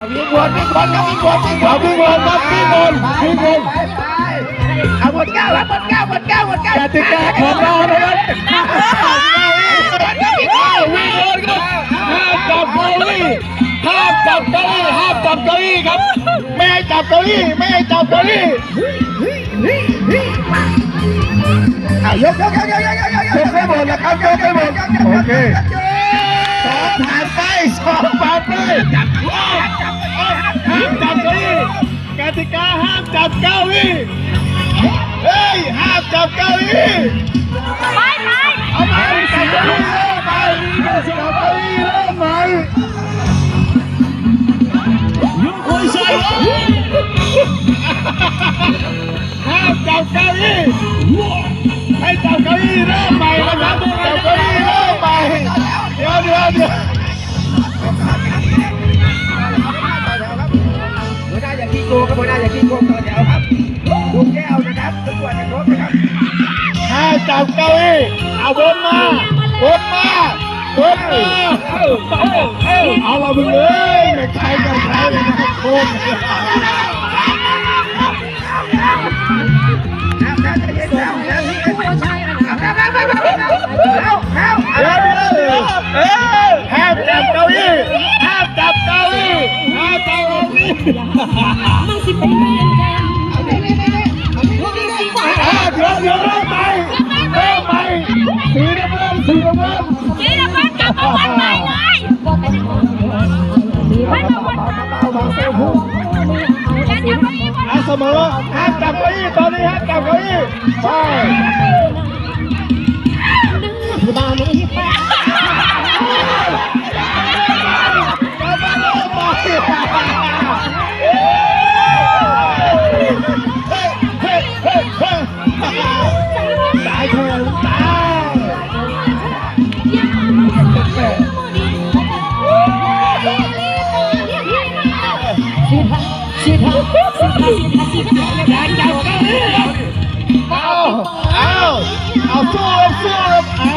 วิ่งวนวิ่งวนครับวิ่งวนวิ่งวนวิ่งวนครับวิ่งวนวิ่งวนเอาหมดเก้าครับหมดเก้าหมดเก้าหมดเก้ากติกาของเรานะครับวิ่งวนครับห้ามจับเกาลี่ห้ามจับเกาลี่ห้ามจับเกาลี่ครับไม่ให้จับเกาลี่ไม่ให้จับเกาลี่เอายกยกยกยกยกยกยกให้หมดนะครับยกให้หมดโอเคสองผ่านไปส กาห้ามจับเก้าอี้เฮ้ยห้ามจับเก้าอี้ไปไปเอาไปจับเก้าอี้เริ่มไปจับเก้าอี้เริ่มใหม่ยุคคุยใส่ห้ามจับเก้าอี้ให้จับเก้าอี้เริ่มใหม่นะครับจับเก้าอี้เริ่มใหม่เดี๋ยวเดี๋ยวเดี๋ยวหัวหน้อย่าขี้โกงครับหั วหน้าอย่าขี้โกงต่อแถวครับดูแก้วนะครับทุกวันจะครบนะครับถ้าจับเก้าอี้เอาวนมาวนมาวนมาเอาเราไปเลยไม่ใครก็ใครเลยนะครับโคต เสมอห้ามจับเก้าอี้ตอนนี้ห้ามจับเก้าอี้ไปบ้านนี้ไปตายเถอะตายสิทาสิทา เอาเอาเอาสู้สู้เอา